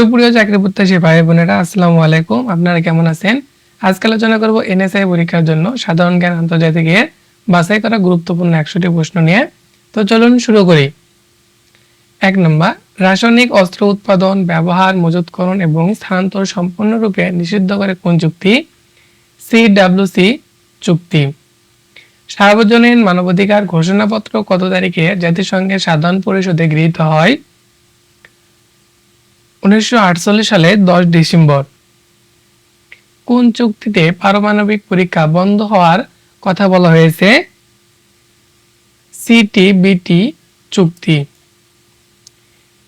সুপ্রিয় চাকরি প্রত্যাশী ভাই বোনেরা, আসসালামু আলাইকুম। আপনারা কেমন আছেন? আজকে আলোচনা করব এনএসআই পরীক্ষার জন্য সাধারণ জ্ঞান আন্তর্জাতিক এর বাছাই করা গুরুত্বপূর্ণ একশোটি প্রশ্ন নিয়ে। তো চলুন শুরু করি। এক নম্বর, রাসায়নিক অস্ত্র উৎপাদন, ব্যবহার, মজুতকরণ এবং স্থানান্তর সম্পূর্ণরূপে নিষিদ্ধ করে কোন চুক্তি? সিডাব্লিউসি চুক্তি। সার্বজনীন মানবাধিকার ঘোষণাপত্র কত তারিখে জাতিসংঘের সাধারণ পরিষদে গৃহীত হয়? উনিশশো আটচল্লিশ সালে দশ ডিসেম্বর। কোন চুক্তিতে পারমাণবিক পরীক্ষা বন্ধ হওয়ার কথা বলা হয়েছে? সিটিবিটি চুক্তি।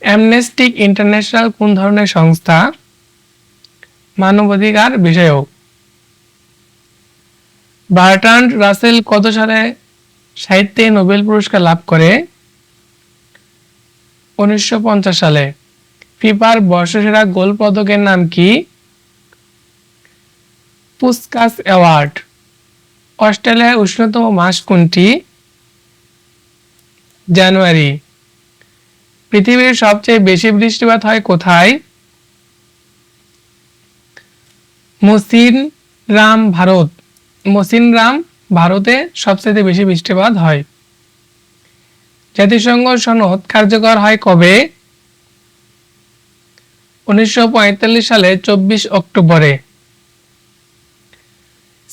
অ্যামনেস্টিক ইন্টারন্যাশনাল কোন ধরনের সংস্থা? মানবাধিকার বিষয়ক। বার্ট্রান্ড রাসেল কত সালে সাহিত্যে নোবেল পুরস্কার লাভ করে? উনিশশো পঞ্চাশ সালে। ফিফার বর্ষসেরা গোল পদকের নাম কি? Puskas award. অস্ট্রেলিয়ার উষ্ণতম মাস কোনটি? জানুয়ারি। পৃথিবীর সবচেয়ে বেশি বৃষ্টিপাত হয় কোথায়? রাম ভারত। রাম ভারতে সবচেয়ে বেশি বৃষ্টিপাত হয়। জাতিসংঘ সনদ কার্যকর হয় কবে? উনিশশো সালে চব্বিশ অক্টোবরে।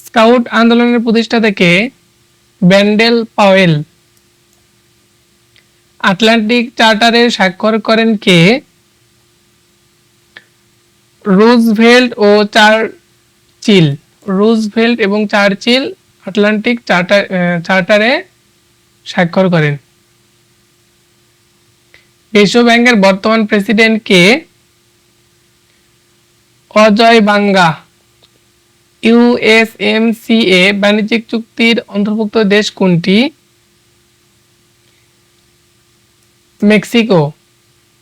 স্কাউট আন্দোলনের প্রতিষ্ঠা থেকে ব্যান্ডেল পাওয়েল আটলান্টিক চার্টারে স্বাক্ষর করেন কে? রুজভেল্ট ও চার্চিল। রুজভেল্ট এবং চার্চিল আটলান্টিক চার্টার চার্টারে স্বাক্ষর করেন। বিশ্ব ব্যাংকের বর্তমান প্রেসিডেন্ট কে? অজয় বাঙ্গা ইউএসএমসিএ বাণিজ্যিক চুক্তির অন্তর্ভুক্ত দেশ কোনটি? মেক্সিকো।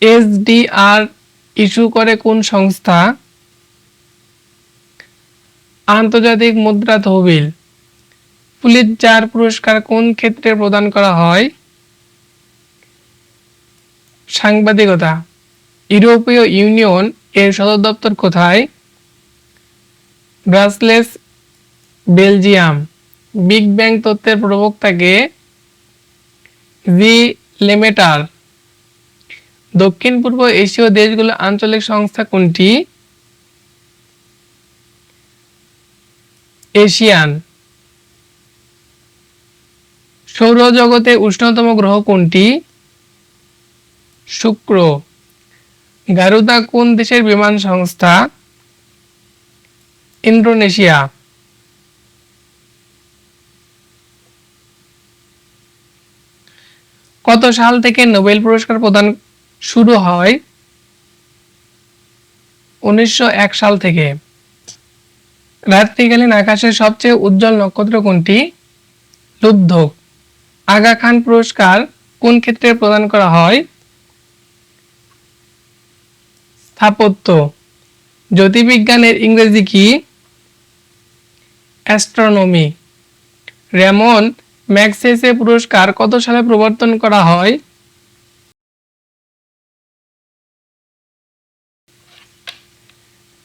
এসডিআর ইস্যু করে কোন সংস্থা? আন্তর্জাতিক মুদ্রা তহবিল। পুলিৎজার পুরস্কার কোন ক্ষেত্রে প্রদান করা হয়? সাংবাদিকতা। ইউরোপীয় ইউনিয়ন এর সদর দপ্তর কোথায়? Brushless, Belgium. বিগ ব্যাং তত্ত্বের প্রবক্তাকে জি লেমেটার। দক্ষিণ, পূর্ব এশীয় দেশগুলো আঞ্চলিক সংস্থা কোনটি? এশিয়ান। সৌরজগতে উষ্ণতম গ্রহ কোনটি? শুক্র। গারুদা কোন দেশের বিমান সংস্থা? ইন্দোনেশিয়া। কত সাল থেকে নোবেল পুরস্কার প্রদান শুরু হয়? উনিশশো এক সাল থেকে। রাত্রিকালীন আকাশের সবচেয়ে উজ্জ্বল নক্ষত্র কোনটি? লুব্ধক আগা খান পুরস্কার কোন ক্ষেত্রে প্রদান করা হয়? স্থাপত্য। জ্যোতির্বিজ্ঞানের ইংরেজি কি? অ্যাস্ট্রোনমি। রেমন ম্যাগসেসে পুরস্কার কত সালে প্রবর্তন করা হয়?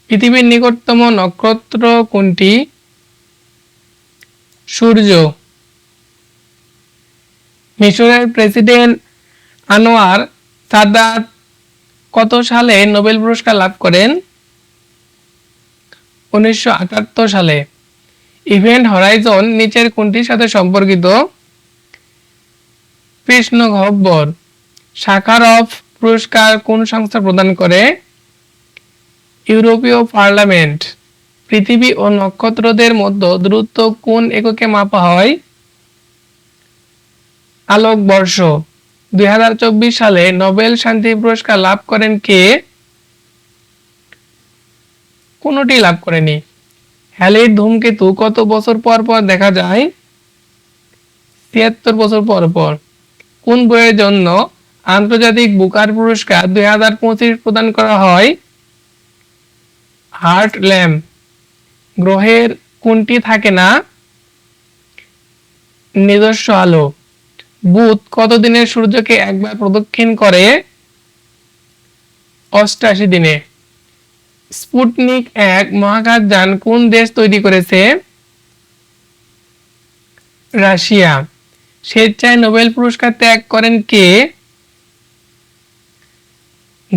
পৃথিবীর নিকটতম নক্ষত্র কোনটি? সূর্য। মিশরের প্রেসিডেন্ট আনোয়ার সাদাত কত সালে নোবেল পুরস্কার লাভ করেন? উনিশশো আটাত্তর সালে। ইভেন্ট হরাইজন নিচের কোনটির সাথে সম্পর্কিত? কৃষ্ণ গহ্বর শাখারফ পুরস্কার কোন সংস্থা প্রদান করে? ইউরোপীয় পার্লামেন্ট। পৃথিবী ও নক্ষত্রদের মধ্যে দূরত্ব কোন এককে মাপা হয়? আলোক বর্ষ দুই হাজার চব্বিশ সালে নোবেল শান্তি পুরস্কার লাভ করেন কে? কোনটি লাভ করেনি। হ্যালির ধূমকেতু কত বছর পর পর দেখা যায়? তিয়াত্তর বছর পর পর। কোন বইয়ের জন্য আন্তর্জাতিক বুকার পুরস্কার দুই হাজার পঁচিশ প্রদান করা হয়? Heart lamp. গ্রহের কোনটি থাকে না? নিজস্ব আলো। বুধ কতদিনে সূর্যকে একবার প্রদক্ষিণ করে? অষ্টাশি দিনে। স্পুটনিক এক মহাকাশ যান কোন দেশ তৈরি করেছে? রাশিয়া। স্বেচ্ছায় নোবেল পুরস্কার ত্যাগ করেন কে?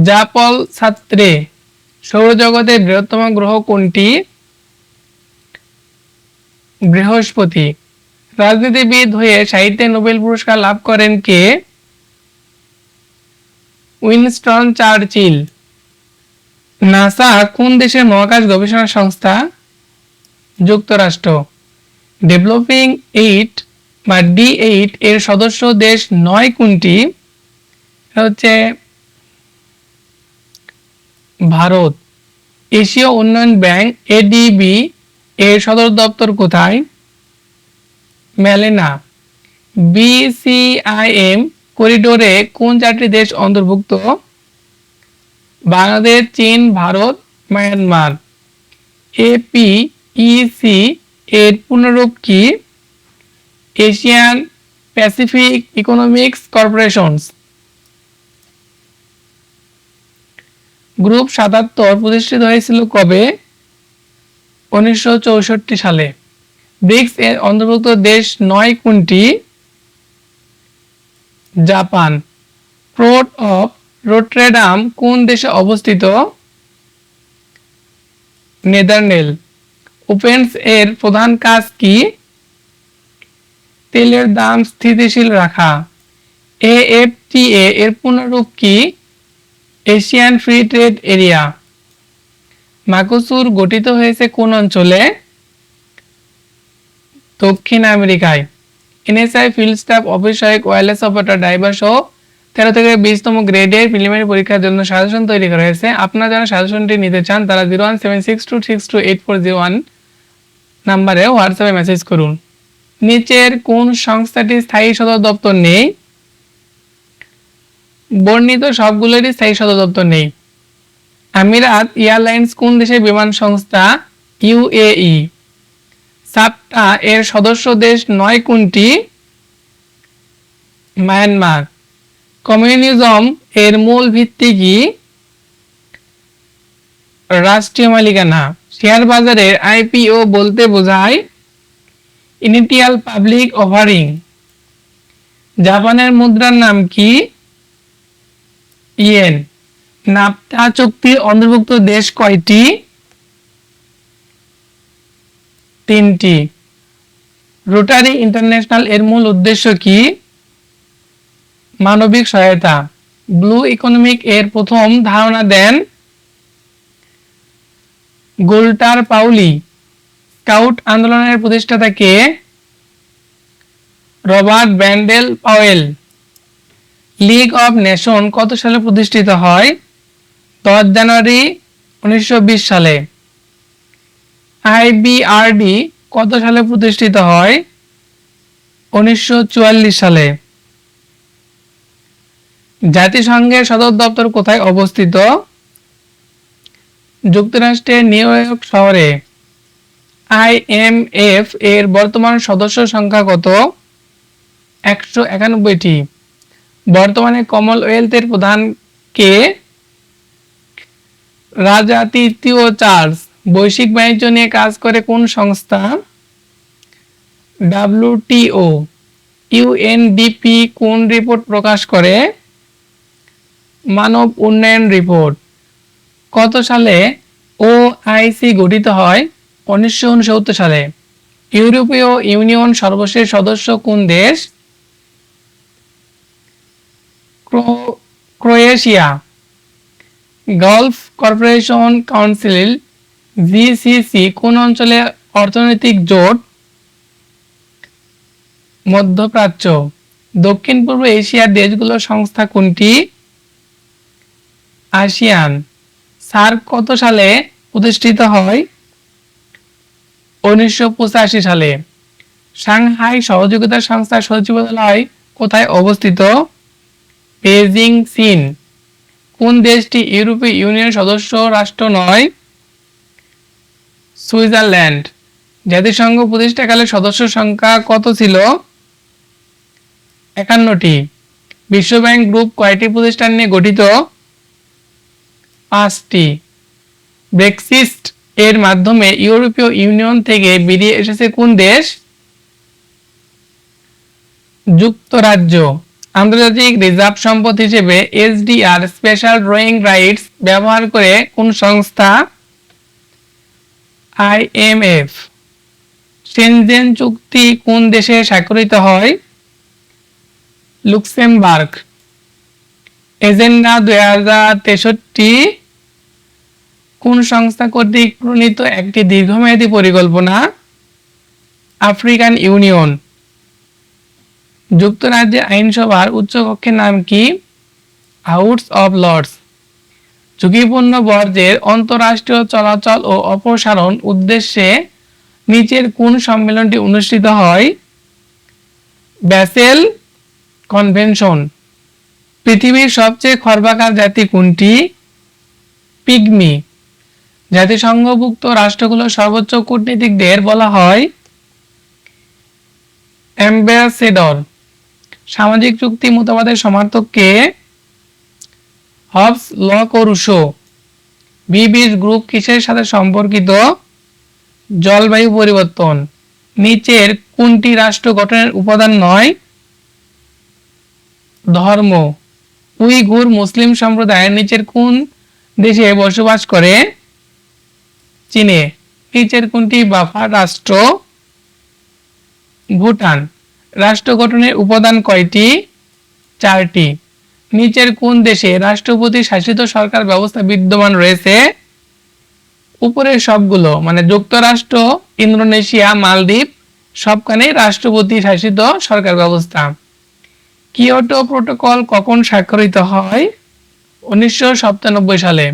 জাপল ছাত্রে। সৌরজগতের বৃহত্তম গ্রহ কোনটি? বৃহস্পতি। রাজনীতিবিদ হয়ে সাহিত্যে নোবেল পুরস্কার লাভ করেন কে? Winston Churchill. নাসা কোন দেশের মহাকাশ গবেষণা সংস্থা? যুক্তরাষ্ট্র। ডেভেলপিং এইট বা ডি এইট এর সদস্য দেশ নয় কোনটি? হচ্ছে ভারত। এশীয় উন্নয়ন ব্যাংক এডিবি এর সদর দপ্তর কোথায়? মেলেনা। বিসিআইএম করিডোরে কোন চারটি দেশ অন্তর্ভুক্ত? বাংলাদেশ, চীন, ভারত, মায়ানমার। এপিইসি এর পুনরূপ কি? Asian Pacific economics corporations. Group সাতাত্তর প্রতিষ্ঠিত হয়েছিল কবে? উনিশশো চৌষট্টি সালে। ব্রিক্স এর অন্তর্ভুক্ত দেশ নয় কোনটি? জাপান। পোর্ট অফ রোট্রেডাম কোন দেশে অবস্থিত? নেদারনেল ওপেন্স এর প্রধান কাজ কি? তেলের দাম স্থিতিশীল রাখা। এএফটিএ এর পুনরূপ কি? Asian free trade area. মাকুসুর গঠিত হয়েছে কোন অঞ্চলে? দক্ষিণ আমেরিকায়। এনএসআই ফিল্ড স্টাফ অফিসারিক ওয়্যারলেস অপারেটর ড্রাইভার সহ তেরো থেকে বিশতম গ্রেডের প্রিলিমিনারি পরীক্ষার জন্য সাজেশন তৈরি করা হয়েছে। আপনারা যারা সাজেশনটি নিতে চান, তারা zero one seven six two six two eight four zero one নাম্বারে হোয়াটসঅ্যাপে মেসেজ করুন। নিচের কোন সংস্থাটি স্থায়ী সদর দপ্তর নেই? বর্ণিত সবগুলোরই স্থায়ী সদর দপ্তর নেই। আমিরাত এয়ারলাইন্স কোন দেশের বিমান সংস্থা? ইউএই সাপটা এর সদস্য দেশ নয় কোনটি? মায়ানমার। কমিউনিজম এর মূল ভিত্তি কি? রাষ্ট্রীয় মালিকানা। শেয়ার বাজারের আইপিও বলতে বোঝায় ইনিটিয়াল পাবলিক অফারিং জাপানের মুদ্রার নাম কি? ইয়েন। নাফতা চুক্তির অন্তর্ভুক্ত দেশ কয়টি? তিনটি। রোটারি ইন্টারন্যাশনাল এর মূল উদ্দেশ্য কি? মানবিক সহায়তা। ব্লু ইকোনমিক এর প্রথম ধারণা দেন গোল্টার পাউলি। স্কাউট আন্দোলনের প্রতিষ্ঠাতা কে? Robert Baden Powell. League of nation কত সালে প্রতিষ্ঠিত হয়? দশ জানুয়ারি উনিশশো বিশ সালে। আইবিআরডি কত সালে প্রতিষ্ঠিত হয়? উনিশশো চুয়াল্লিশ সালে। জাতিসংঘের সদর দপ্তর কোথায় অবস্থিত? যুক্তরাষ্ট্রের নিউ ইয়র্ক শহরে। আইএমএফ এর বর্তমান সদস্য সংখ্যা কত? একশো একানব্বইটি। বর্তমানে কমনওয়েলথের প্রধান কে? রাজা তৃতীয় চার্লস। বৈশ্বিক বাণিজ্য নিয়ে কাজ করে কোন সংস্থা? ডাব্লিউটিও ইউএনডিপি কোন রিপোর্ট প্রকাশ করে? মানব উন্নয়ন রিপোর্ট। কত সালে ও আইসি গঠিত হয়? উনিশশো উনসত্তর সালে। ইউরোপীয় ইউনিয়ন সর্বশেষ সদস্য কোন দেশ? Croatia. Gulf corporation council GCC কোন অঞ্চলে অর্থনৈতিক জোট? মধ্যপ্রাচ্য, দক্ষিণ পূর্ব এশিয়ার দেশগুলোর সংস্থা কোনটি? আসিয়ান, সার্ক কত সালে প্রতিষ্ঠিত হয়? উনিশশো পঁচাশি সালে। সাংহাই সহযোগিতা সংস্থার সচিবালয় কোথায় অবস্থিত? বেজিং চীন। কোন দেশটি ইউরোপীয় ইউনিয়ন সদস্য রাষ্ট্র নয়? সুইজারল্যান্ড। জাতিসংঘ প্রতিষ্ঠাকালে সদস্য সংখ্যা কত ছিল? একান্নটি। বিশ্বব্যাংক গ্রুপ কয়টি প্রতিষ্ঠান নিয়ে গঠিত? পাঁচটি। ব্রেক্সিস্ট এর মাধ্যমে ইউরোপীয় ইউনিয়ন থেকে বেরিয়ে এসেছে কোন দেশ? যুক্তরাজ্য। আন্তর্জাতিক রিজার্ভ সম্পদ হিসেবে এসডিআর স্পেশাল ড্রয়িং রাইটস ব্যবহার করে কোন সংস্থা? আইএমএফ সেনজেন চুক্তি কোন দেশে স্বাক্ষরিত হয়? লুক্সেমবার্গ এজেন্ডা দুই হাজার তেষট্টি। কোন সংস্থা কর্তৃক প্রণীত একটি দীর্ঘমেয়াদী পরিকল্পনা? আফ্রিকান ইউনিয়ন যুক্তরাজ্যের আইনসভার উচ্চকক্ষের নাম কি? হাউস অব লর্ডস ঝুঁকিপূর্ণ বর্জ্যের অন্তরাষ্ট্রীয় চলাচল ও অপসারণ উদ্দেশ্যে নিচের কোন সম্মেলনটি অনুষ্ঠিত হয়? Basel convention. পৃথিবীর সবচেয়ে খর্বাকার জাতি কোনটি? পিগমি। জাতিসংঘভুক্ত রাষ্ট্রগুলোর সর্বোচ্চ কূটনীতিকদের বলা হয় অ্যাম্বাসেডর। সামাজিক চুক্তি মতবাদের সমর্থককে হবস, ল করুশো বিবির গ্রুপ কিসের সাথে সম্পর্কিত? জলবায়ু পরিবর্তন। নিচের কোনটি রাষ্ট্র গঠনের উপাদান নয়? ধর্ম। উইঘুর মুসলিম সম্প্রদায়ের নিচের কোন দেশে বসবাস করে? চীনে। নিচের কোনটি বাফার রাষ্ট্র? ভুটান। রাষ্ট্র গঠনের উপাদান কয়টি? চারটি। নিচের কোন দেশে রাষ্ট্রপতি শাসিত সরকার ব্যবস্থা বিদ্যমান রয়েছে? উপরের সবগুলো মানে যুক্তরাষ্ট্র, ইন্দোনেশিয়া, মালদ্বীপ সবখানে রাষ্ট্রপতি শাসিত সরকার ব্যবস্থা। কিয়োটো প্রোটোকল কখন স্বাক্ষরিত হয়? উনিশশো সাতানব্বই সালে।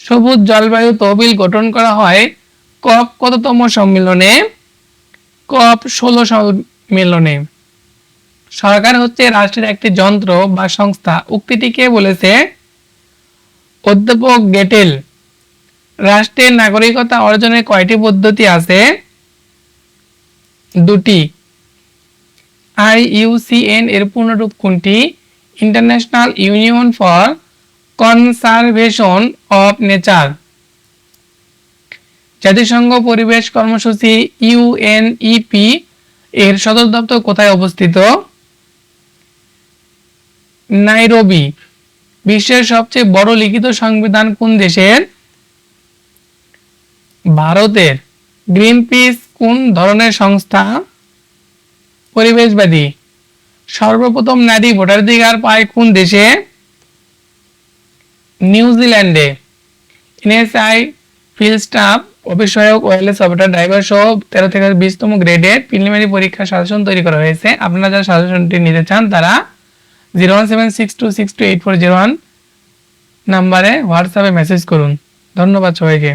সবুজ জলবায়ু তহবিল গঠন করা হয় কপ কততম সম্মেলনে? কপ ষোলো সম্মেলনে। সরকার হচ্ছে রাষ্ট্রের একটি যন্ত্র বা সংস্থা। উক্তিটি কে বলেছে অধ্যাপক গেটেল, রাষ্ট্রের নাগরিকতা অর্জনের কয়টি পদ্ধতি আছে? দুটি। আইইউসিএন এর পূর্ণরূপ কোনটি? International union for conservation of nature জাতিসংঘ পরিবেশ কর্মসূচি ইউএনইপি এর সদর দপ্তর কোথায় অবস্থিত? নাইরোবি, বিশ্বের সবচেয়ে বড় লিখিত সংবিধান কোন দেশের? ভারতের। গ্রিন পিস কোন ধরনের সংস্থা? পরিবেশবাদী। সর্বপ্রথম নারী ভোটাধিকার পায় কোন দেশে? নিউজিল্যান্ডে। এনএসআই, ফিল্ড স্টাফ অফিস সহায়ক অপারেটর, ড্রাইভার সহ তেরো থেকে বিশতম গ্রেডের প্রিলিমিনারি পরীক্ষার সাজেশন তৈরি করা হয়েছে। আপনারা যারা সাজেশনটি নিতে চান, তারা zero one seven six two six two eight four zero one নাম্বারে হোয়াটসঅ্যাপে মেসেজ করুন। ধন্যবাদ সবাইকে।